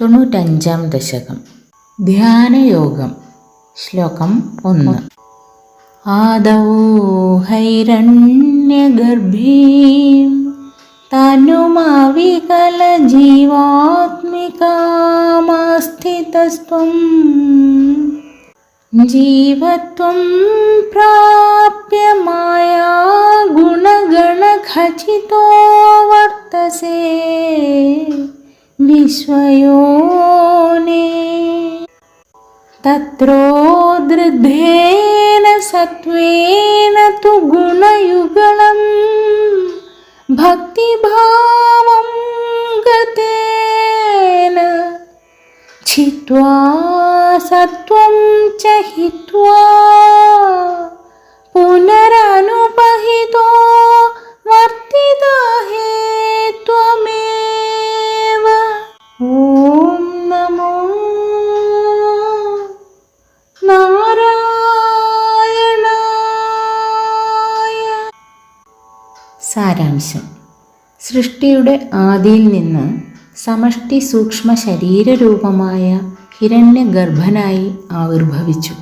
തൊണ്ണൂറ്റഞ്ചാം ദശകം ധ്യാനയോഗം ശ്ലോകം ഒന്ന് ആദൗ ഹൈരണ്യഗർഭീം തനുമാവികലജീവാത്മികാമാസ്ഥിതസ്ത്വം ജീവത്വം പ്രാപ്യ മായാ ഗുണഗണഖചിതോ വർത്തസേ विश्वयोने तत्रोदृद्धेन सत्त्वेन तु गुणयुगलं भक्तिभावं गतेन छित्त्वा सत्त्वं च हित्वा पुनरनुपहितो സാരാംശം. സൃഷ്ടിയുടെ ആദിയിൽ നിന്ന് സമഷ്ടി സൂക്ഷ്മ ശരീരരൂപമായ ഹിരണ്യഗർഭനായി ആവിർഭവിച്ചു.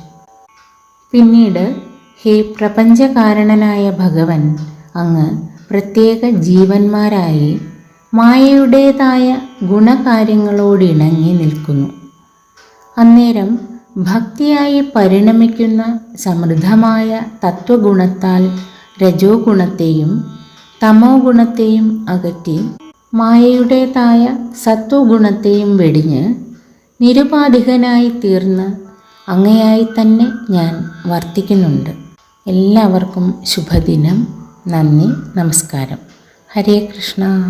പിന്നീട് ഹേ പ്രപഞ്ചകാരണനായ ഭഗവൻ അങ്ങ് പ്രത്യേക ജീവന്മാരായി മായയുടേതായ ഗുണകാര്യങ്ങളോടിണങ്ങി നിൽക്കുന്നു. അന്നേരം ഭക്തിയായി പരിണമിക്കുന്ന സമൃദ്ധമായ തത്വഗുണത്താൽ രജോ ഗുണത്തെയും തമോ ഗുണത്തെയും അകറ്റി മായയുടേതായ സത്വഗുണത്തെയും വെടിഞ്ഞ് നിരുപാധികനായി തീർന്ന് അങ്ങയായി തന്നെ ഞാൻ വർത്തിക്കുന്നുണ്ട്. എല്ലാവർക്കും ശുഭദിനം. നന്ദി. നമസ്കാരം. ഹരേ കൃഷ്ണ.